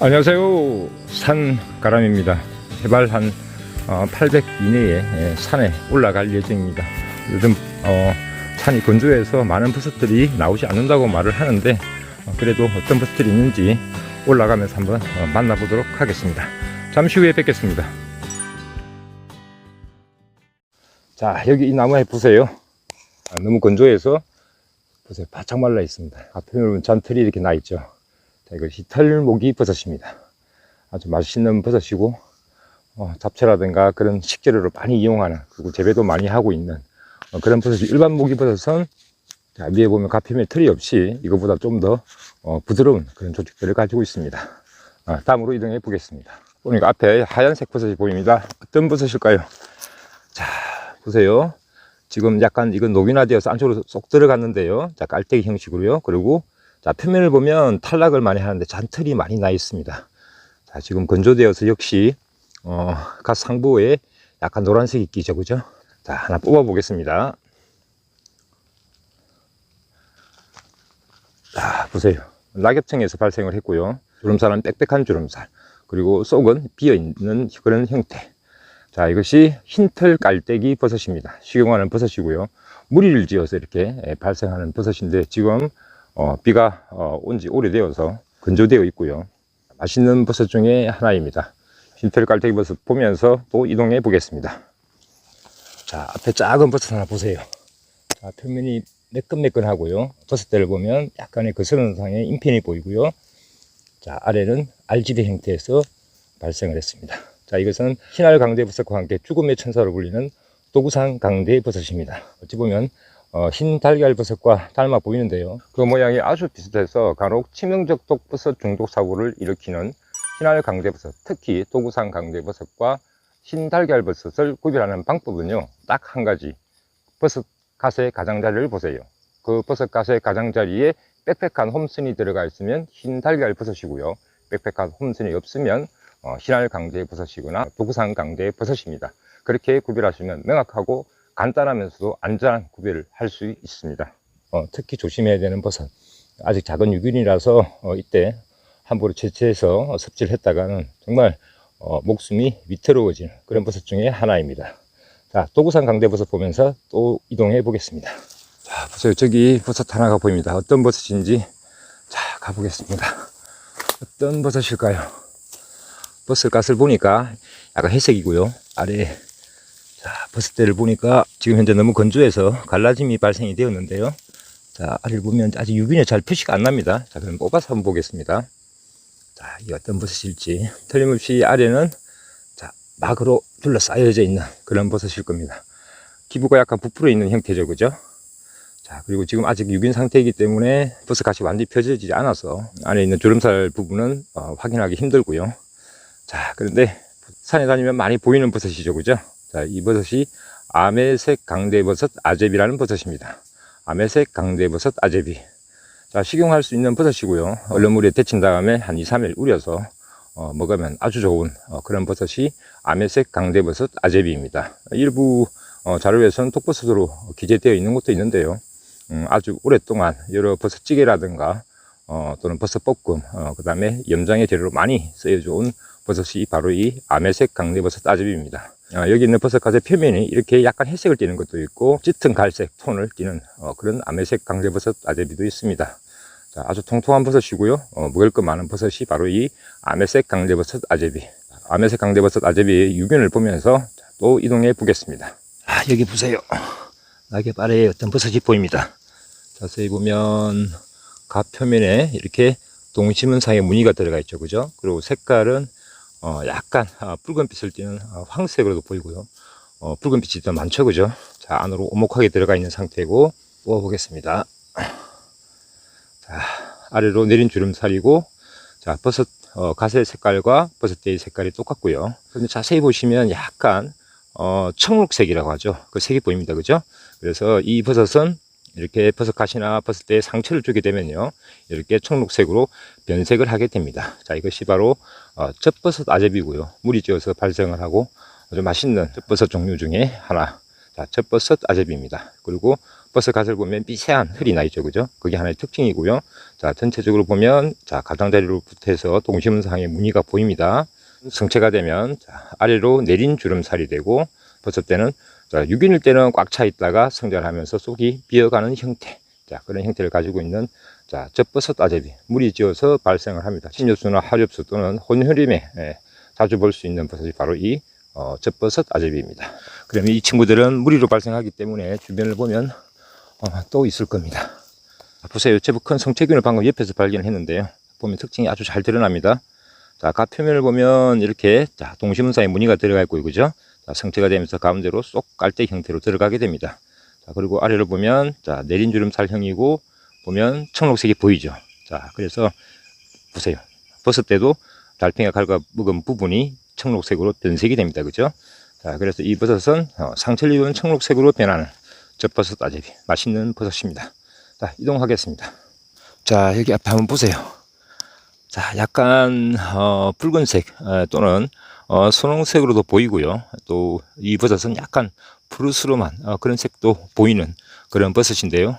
안녕하세요. 산가람입니다. 해발 한 800 이내에 예, 산에 올라갈 예정입니다. 요즘 어, 산이 건조해서 많은 버섯들이 나오지 않는다고 말을 하는데 어, 그래도 어떤 버섯들이 있는지 올라가면서 한번 어, 만나보도록 하겠습니다. 잠시 후에 뵙겠습니다. 자 여기 이 나무에 보세요. 아, 너무 건조해서 보세요 바짝 말라 있습니다. 앞에 보면 잔털이 이렇게 나 있죠. 자, 이거 히털모기 버섯입니다. 아주 맛있는 버섯이고 어, 잡채라든가 그런 식재료로 많이 이용하는 그리고 재배도 많이 하고 있는 어, 그런 버섯이 일반 모기 버섯은 자, 위에 보면 가표면 털이 없이 이거보다 좀더 어, 부드러운 그런 조직들을 가지고 있습니다. 아, 다음으로 이동해 보겠습니다. 보니까 앞에 하얀색 버섯이 보입니다. 어떤 버섯일까요? 자, 보세요. 지금 약간 이건 녹인화되어서 안쪽으로 쏙 들어갔는데요. 자, 깔때기 형식으로요. 그리고 자, 표면을 보면 탈락을 많이 하는데 잔털이 많이 나 있습니다. 자, 지금 건조되어서 역시, 어, 갓 상부에 약간 노란색이 끼죠. 그죠? 자, 하나 뽑아 보겠습니다. 자, 보세요. 낙엽층에서 발생을 했고요. 주름살은 빽빽한 주름살. 그리고 속은 비어있는 그런 형태. 자, 이것이 흰털 깔때기 버섯입니다. 식용하는 버섯이고요. 무리를 지어서 이렇게 예, 발생하는 버섯인데 지금 어, 비가 어, 온지 오래되어서 건조되어 있고요. 맛있는 버섯 중에 하나입니다. 흰털 깔때기 버섯 보면서 또 이동해 보겠습니다. 자, 앞에 작은 버섯 하나 보세요. 자, 표면이 매끈매끈하고요. 버섯대를 보면 약간의 거스른 상의 인편이 보이고요. 자, 아래는 알지대 형태에서 발생을 했습니다. 자, 이것은 신할 강대 버섯과 함께 죽음의 천사로 불리는 도구상 강대 버섯입니다. 어찌 보면 어, 흰 달걀버섯과 닮아 보이는데요. 그 모양이 아주 비슷해서 간혹 치명적 독버섯 중독 사고를 일으키는 흰알 강대버섯, 특히 도구상 강대버섯과 흰 달걀버섯을 구별하는 방법은요, 딱 한 가지. 버섯 가세 가장자리를 보세요. 그 버섯 가세 가장자리에 빽빽한 홈슨이 들어가 있으면 흰 달걀버섯이고요. 빽빽한 홈슨이 없으면 어, 흰알 강대버섯이거나 도구상 강대버섯입니다. 그렇게 구별하시면 명확하고 간단하면서도 안전한 구별을 할 수 있습니다. 어, 특히 조심해야 되는 버섯. 아직 작은 유균이라서 어, 이때 함부로 채취해서 섭취를 했다가는 정말 어, 목숨이 위태로워지는 그런 버섯 중에 하나입니다. 자, 도구산 강대버섯 보면서 또 이동해 보겠습니다. 자, 보세요. 저기 버섯 하나가 보입니다. 어떤 버섯인지 자, 가보겠습니다. 어떤 버섯일까요? 버섯 갓을 보니까 약간 회색이고요. 아래 자, 버섯대를 보니까 지금 현재 너무 건조해서 갈라짐이 발생이 되었는데요. 자, 아래를 보면 아직 유균이 잘 표시가 안 납니다. 자, 그럼 뽑아서 한번 보겠습니다. 자, 이 어떤 버섯일지. 틀림없이 아래는 자, 막으로 둘러싸여져 있는 그런 버섯일 겁니다. 기부가 약간 부풀어 있는 형태죠. 그죠? 자, 그리고 지금 아직 유균 상태이기 때문에 버섯갓이 완전히 펴져지지 않아서 안에 있는 주름살 부분은 어, 확인하기 힘들고요. 자, 그런데 산에 다니면 많이 보이는 버섯이죠. 그죠? 자, 이 버섯이 아메색 강대버섯 아제비라는 버섯입니다. 아메색 강대버섯 아제비. 자, 식용할 수 있는 버섯이고요. 얼음물에 데친 다음에 한 2, 3일 우려서 어, 먹으면 아주 좋은 어, 그런 버섯이 아메색 강대버섯 아제비입니다. 일부 어, 자료에서는 독버섯으로 기재되어 있는 것도 있는데요. 음, 아주 오랫동안 여러 버섯찌개라든가 어, 또는 버섯볶음, 어, 그 다음에 염장의 재료로 많이 쓰여져온 버섯이 바로 이 아메색 강대버섯 아제비입니다. 어, 여기 있는 버섯갓의 표면이 이렇게 약간 회색을 띠는 것도 있고 짙은 갈색 톤을 띠는 어, 그런 아메색 강대버섯 아제비도 있습니다. 자, 아주 통통한 버섯이고요. 어, 먹을 것 많은 버섯이 바로 이 아메색 강대버섯 아제비. 아메색 강대버섯 아제비의 유균을 보면서 자, 또 이동해 보겠습니다. 아, 여기 보세요. 낙엽 아래에 어떤 버섯이 보입니다. 자세히 보면 갓 표면에 이렇게 동심은상의 무늬가 들어가 있죠. 그죠? 그리고 색깔은 어, 약간 아, 붉은빛을 띠는 아, 황색으로도 보이고요. 어, 붉은빛이 더 많죠. 그죠? 자, 안으로 오목하게 들어가 있는 상태고 뽑아보겠습니다. 자, 아래로 내린 주름살이고 자, 버섯 어, 가세 색깔과 버섯대의 색깔이 똑같고요. 그런데 자세히 보시면 약간 어, 청록색이라고 하죠. 그 색이 보입니다. 그죠? 그래서 이 버섯은 이렇게 버섯가시나 버섯대에 상처를 주게 되면요. 이렇게 청록색으로 변색을 하게 됩니다. 자, 이것이 바로 어, 젖버섯 아제비고요. 물이 지어서 발생을 하고 아주 맛있는 젖버섯 종류 중에 하나. 자, 젖버섯 아제비입니다. 그리고 버섯 갓을 보면 미세한 흙이 나 있죠, 그죠? 그게 하나의 특징이고요. 자, 전체적으로 보면, 자, 가장자리로부터 해서 동심상의 무늬가 보입니다. 성체가 되면, 자, 아래로 내린 주름살이 되고, 버섯 때는, 자, 유균일 때는 꽉 차 있다가 성장하면서 속이 비어가는 형태. 자, 그런 형태를 가지고 있는, 자, 젖버섯 아제비. 물이 지어서 발생을 합니다. 신엽수나 하엽수 또는 혼혈임에 예, 자주 볼 수 있는 버섯이 바로 이, 어, 젖버섯 아제비입니다. 그러면 이 친구들은 무리로 발생하기 때문에 주변을 보면 어, 또 있을 겁니다. 자, 보세요. 제법 큰 성체균을 방금 옆에서 발견했는데요. 보면 특징이 아주 잘 드러납니다. 자, 가 표면을 보면 이렇게 자, 동심원사의 무늬가 들어가 있고, 그죠? 자, 성체가 되면서 가운데로 쏙 깔대 형태로 들어가게 됩니다. 자, 그리고 아래로 보면 자, 내린 주름살형이고 보면 청록색이 보이죠. 자, 그래서 보세요. 버섯 때도 달팽이가 갉아 먹은 부분이 청록색으로 변색이 됩니다. 그죠? 자, 그래서 이 버섯은 어, 상처를 입은 청록색으로 변하는 젖버섯 아제비. 맛있는 버섯입니다. 자, 이동하겠습니다. 자, 여기 앞에 한번 보세요. 자, 약간, 어, 붉은색, 어, 또는, 어, 선홍색으로도 보이고요. 또, 이 버섯은 약간 푸르스름한, 어, 그런 색도 보이는 그런 버섯인데요.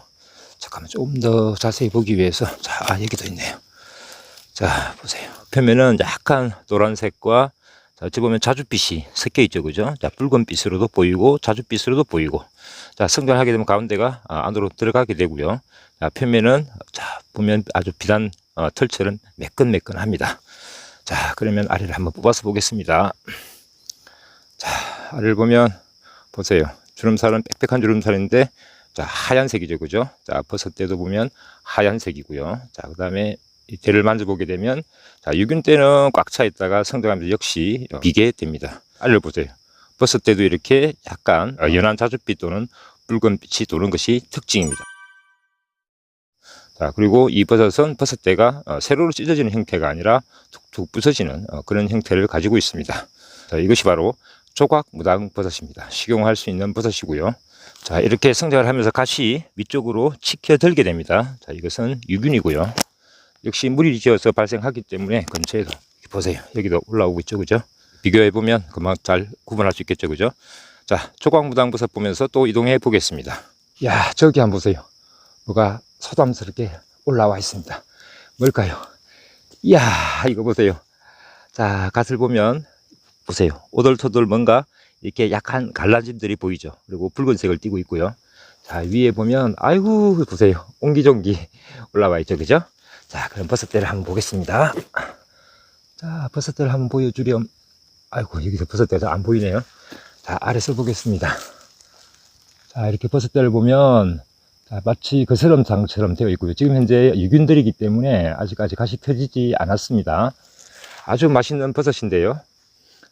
잠깐만, 조금 더 자세히 보기 위해서. 자, 아, 여기도 있네요. 자, 보세요. 표면은 약간 노란색과 자, 어찌 보면 자줏빛이 섞여 있죠, 그죠? 자, 붉은빛으로도 보이고, 자줏빛으로도 보이고. 자, 성장하게 되면 가운데가 아, 안으로 들어가게 되고요. 자, 표면은, 자, 보면 아주 비단 어, 털처럼 매끈매끈합니다. 자, 그러면 아래를 한번 뽑아서 보겠습니다. 자, 아래를 보면, 보세요. 주름살은 빽빽한 주름살인데, 자, 하얀색이죠, 그죠? 자, 버섯 때도 보면 하얀색이고요. 자, 그 다음에 이 대를 만져보게 되면 자, 유균 때는 꽉 차 있다가 성장하면서 역시 비게 됩니다. 알려보세요. 버섯 때도 이렇게 약간 어, 연한 자줏빛 또는 붉은 빛이 도는 것이 특징입니다. 자, 그리고 이 버섯은 버섯 때가 어, 세로로 찢어지는 형태가 아니라 툭툭 부서지는 어, 그런 형태를 가지고 있습니다. 자, 이것이 바로 조각 무당 버섯입니다. 식용할 수 있는 버섯이고요. 자, 이렇게 성장을 하면서 가시 위쪽으로 치켜들게 됩니다. 자, 이것은 유균이고요. 역시 물이 지어서 발생하기 때문에 근처에도 보세요. 여기도 올라오고 있죠. 그죠? 비교해 보면 금방 잘 구분할 수 있겠죠. 그죠? 자, 조각 무당 버섯 보면서 또 이동해 보겠습니다. 야, 저기 한번 보세요. 뭐가 소담스럽게 올라와 있습니다. 뭘까요? 이야, 이거 보세요. 자, 갓을 보면 보세요. 오돌토돌 뭔가 이렇게 약한 갈라짐들이 보이죠. 그리고 붉은색을 띠고 있고요. 자, 위에 보면 아이고 보세요. 옹기종기 올라와 있죠. 그죠? 자, 그럼 버섯대를 한번 보겠습니다. 자, 버섯대를 한번 보여주렴. 아이고, 여기서 버섯대가 안 보이네요. 자, 아래서 보겠습니다. 자, 이렇게 버섯대를 보면, 자, 마치 거스름장처럼 되어 있고요. 지금 현재 유균들이기 때문에 아직까지 가시 터지지 않았습니다. 아주 맛있는 버섯인데요.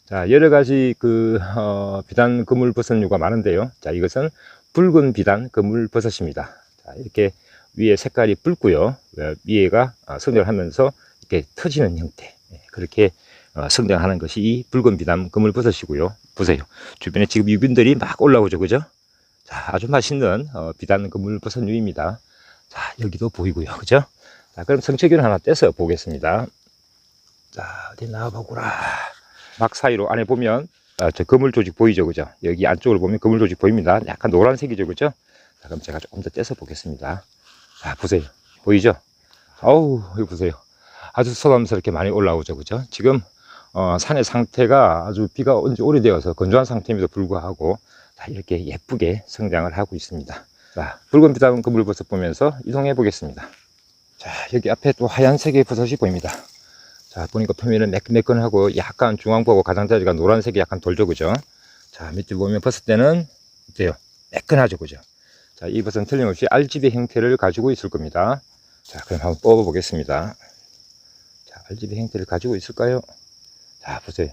자, 여러 가지 그, 어, 비단 그물 버섯류가 많은데요. 자, 이것은 붉은 비단 그물 버섯입니다. 자, 이렇게 위에 색깔이 붉고요. 어, 위에가 어, 성장하면서 이렇게 터지는 형태. 예, 그렇게 어, 성장하는 것이 이 붉은 비담 그물 버섯이고요. 보세요. 주변에 지금 유균들이 막 올라오죠. 그죠? 자, 아주 맛있는 비단 그물버섯류입니다. 자, 여기도 보이고요. 그죠? 자, 그럼 성체균 하나 떼서 보겠습니다. 자, 어디 나와보구라. 막 사이로 안에 보면 아, 저 그물 조직 보이죠. 그죠? 여기 안쪽을 보면 그물 조직 보입니다. 약간 노란색이죠. 그죠? 자, 그럼 제가 조금 더 떼서 보겠습니다. 자, 보세요. 보이죠? 어우, 여기 보세요. 아주 소담스럽게 많이 올라오죠. 그죠? 지금, 어, 산의 상태가 아주 비가 온 지 오래되어서 건조한 상태임에도 불구하고, 자, 이렇게 예쁘게 성장을 하고 있습니다. 자, 붉은 비다운 그물버섯 보면서 이동해 보겠습니다. 자, 여기 앞에 또 하얀색의 버섯이 보입니다. 자, 보니까 표면은 매끈매끈하고 약간 중앙부하고 가장자리가 노란색이 약간 돌죠. 그죠? 자, 밑에 보면 버섯 때는 어때요? 매끈하죠. 그죠? 자, 이것은 틀림없이 알집의 형태를 가지고 있을 겁니다. 자, 그럼 한번 뽑아 보겠습니다. 자, 알집의 형태를 가지고 있을까요? 자, 보세요.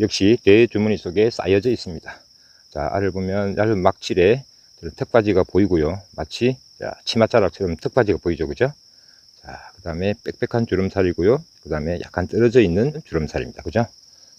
역시 대 주머니 속에 쌓여져 있습니다. 자, 알을 보면 얇은 막칠에 턱받이가 보이고요. 마치 자, 치맛자락처럼 턱받이가 보이죠. 그죠? 자, 그 다음에 빽빽한 주름살이고요. 그 다음에 약간 떨어져 있는 주름살입니다. 그죠?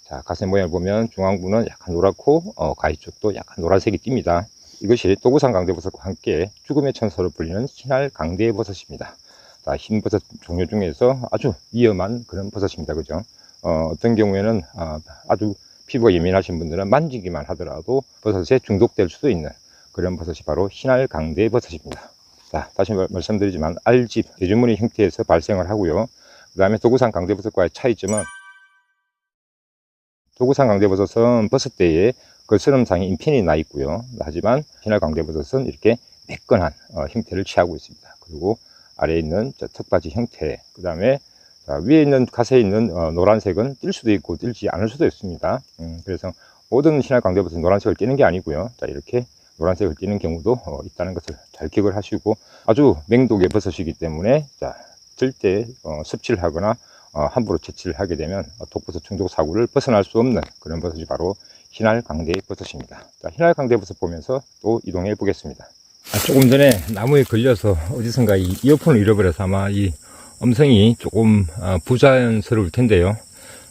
자, 가슴 모양을 보면 중앙부는 약간 노랗고, 어, 가위 쪽도 약간 노란색이 띕니다. 이것이 또구산 강대버섯과 함께 죽음의 천사로 불리는 신할 강대버섯입니다. 자, 흰버섯 종류 중에서 아주 위험한 그런 버섯입니다. 그죠? 어, 어떤 경우에는 어, 아주 피부가 예민하신 분들은 만지기만 하더라도 버섯에 중독될 수도 있는 그런 버섯이 바로 흰알 강대 버섯입니다. 자, 다시 말- 말씀드리지만 알집 대주머니 형태에서 발생을 하고요. 그 다음에 도구산 강대버섯과의 차이점은 도구산 강대버섯은 버섯대에 그 스름상에 인핀이 나 있고요. 하지만 흰알 강대버섯은 이렇게 매끈한 어, 형태를 취하고 있습니다. 그리고 아래에 있는 저 턱받이 형태, 그 다음에 위에 있는 가세에 있는 어, 노란색은 뛸 수도 있고 뛸지 않을 수도 있습니다. 음, 그래서 모든 흰알 강대버섯은 노란색을 띠는 게 아니고요. 자, 이렇게 노란색을 띠는 경우도 어, 있다는 것을 잘 기억을 하시고 아주 맹독의 버섯이기 때문에 자, 절대 어, 섭취를 하거나 어, 함부로 채취를 하게 되면 어, 독버섯 중독 사고를 벗어날 수 없는 그런 버섯이 바로 흰알 강대 버섯입니다. 자, 흰알 강대 버섯 보면서 또 이동해 보겠습니다. 아, 조금 전에 나무에 걸려서 어디선가 이 이어폰을 잃어버려서 아마 이 음성이 조금 아, 부자연스러울 텐데요.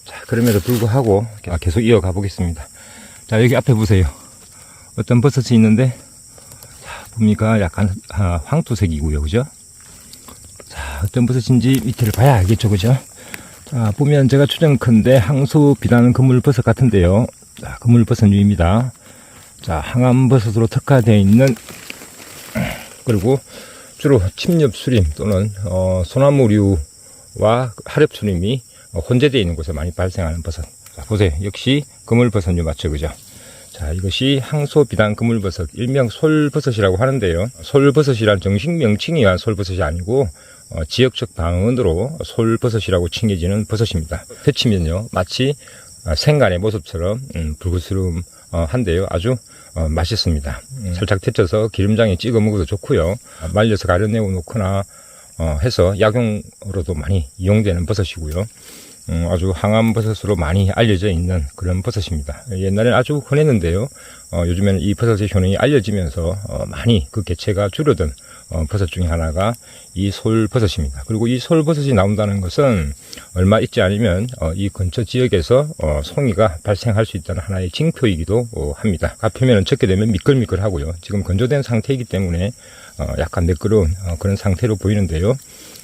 자, 그럼에도 불구하고 아, 계속 이어가 보겠습니다. 자, 여기 앞에 보세요. 어떤 버섯이 있는데, 자, 봅니까? 약간 아, 황토색이고요. 그죠? 자, 어떤 버섯인지 밑에를 봐야 알겠죠. 그죠? 자, 보면 제가 추정컨대 항소 비단 그물버섯 같은데요. 자, 그물버섯류입니다. 자, 항암버섯으로 특화되어 있는 그리고 주로 침엽 수림 또는 어, 소나무류와 하렵수림이 어, 혼재되어 있는 곳에 많이 발생하는 버섯. 자, 보세요. 역시 그물버섯류 맞죠, 그죠? 자, 이것이 항소 비단 그물버섯, 일명 솔버섯이라고 하는데요. 솔버섯이란 정식 명칭이야 솔버섯이 아니고 어, 지역적 방언으로 솔버섯이라고 칭해지는 버섯입니다. 데치면요, 마치 어, 생간의 모습처럼 음, 불그스름 어, 한데요. 아주 어, 맛있습니다. 음, 살짝 데쳐서 기름장에 찍어 먹어도 좋고요. 어, 말려서 가려내고 놓거나 어, 해서 약용으로도 많이 이용되는 버섯이고요. 음, 아주 항암 버섯으로 많이 알려져 있는 그런 버섯입니다. 옛날에는 아주 흔했는데요. 어, 요즘에는 이 버섯의 효능이 알려지면서 어, 많이 그 개체가 줄어든 어, 버섯 중에 하나가 이 솔버섯입니다. 그리고 이 솔버섯이 나온다는 것은 얼마 있지 않으면 어, 이 근처 지역에서 어, 송이가 발생할 수 있다는 하나의 징표이기도 어, 합니다. 갓표면은 적게 되면 미끌미끌하고요. 지금 건조된 상태이기 때문에 어, 약간 매끄러운 어, 그런 상태로 보이는데요.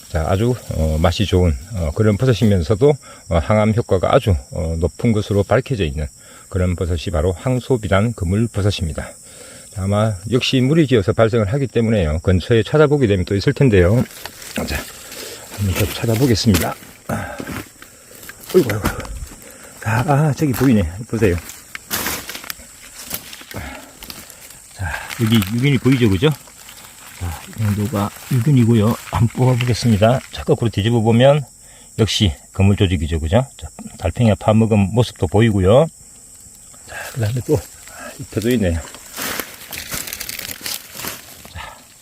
자, 아주 어, 맛이 좋은 어, 그런 버섯이면서도 어, 항암 효과가 아주 어, 높은 것으로 밝혀져 있는 그런 버섯이 바로 항소비단 그물 버섯입니다. 자, 아마 역시 물이 기어서 발생을 하기 때문에요. 근처에 찾아보게 되면 또 있을 텐데요. 자, 한번 더 찾아보겠습니다. 아, 어이구, 어이구. 아, 아, 저기 보이네. 보세요. 자, 여기 유균이 보이죠, 그죠? 자, 이 정도가 유균이고요. 한번 뽑아보겠습니다. 자, 거꾸로 뒤집어 보면 역시 그물 조직이죠, 그죠? 자, 달팽이가 파먹은 모습도 보이고요. 자, 그 다음에 또 잎에도 있네요.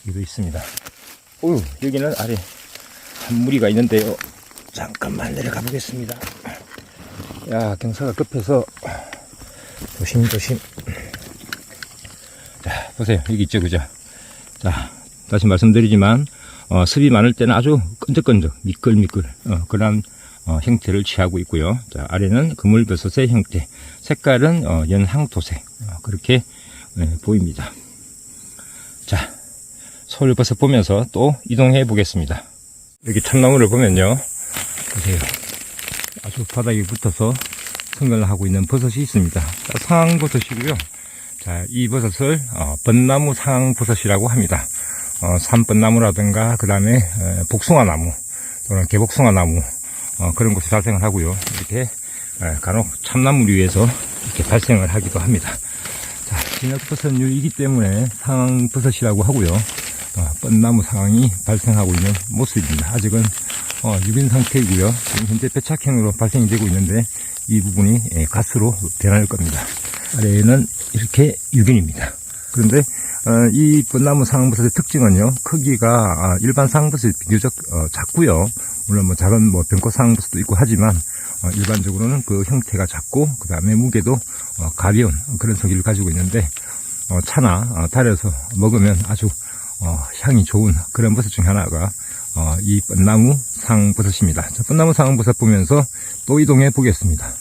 자, 이거 있습니다. 오, 여기는 아래 한 무리가 있는데요. 잠깐만 내려가 보겠습니다. 야, 경사가 급해서 조심조심. 자, 보세요. 여기 있죠, 그죠? 자, 다시 말씀드리지만, 어, 습이 많을 때는 아주 끈적끈적, 미끌미끌, 어, 그런 어, 형태를 취하고 있고요. 자, 아래는 그물버섯의 형태, 색깔은 어, 연항토색, 어, 그렇게 예, 보입니다. 자, 서울버섯 보면서 또 이동해 보겠습니다. 여기 참나무를 보면요. 보세요. 아주 바닥에 붙어서 성장을 하고 있는 버섯이 있습니다. 자, 상황버섯이고요. 자, 이 버섯을 어, 벚나무 상황버섯이라고 합니다. 어, 산벚나무라든가 그 다음에 복숭아나무 또는 개복숭아나무 어, 그런 곳에 발생을 하고요. 이렇게 에, 간혹 참나무류에서 이렇게 발생을 하기도 합니다. 자, 진흙버섯류이기 때문에 상황버섯이라고 하고요. 어, 뻔나무 상황이 발생하고 있는 모습입니다. 아직은 어, 유빈 상태이고요. 지금 현재 배착형으로 발생이 되고 있는데 이 부분이 예, 가스로 변할 겁니다. 아래에는 이렇게 유균입니다. 그런데 어, 이 뻔나무 상황버섯의 특징은요, 크기가 아, 일반 상황버섯이 비교적 어, 작고요. 물론 뭐 작은 뭐 병꽃 상황버섯도 있고 하지만 어, 일반적으로는 그 형태가 작고 그 다음에 무게도 어, 가벼운 그런 성질을 가지고 있는데 어, 차나 어, 달여서 먹으면 아주 어, 향이 좋은 그런 버섯 중 하나가 어, 이 뻔나무 상버섯입니다. 자, 뻔나무 상버섯 보면서 또 이동해 보겠습니다.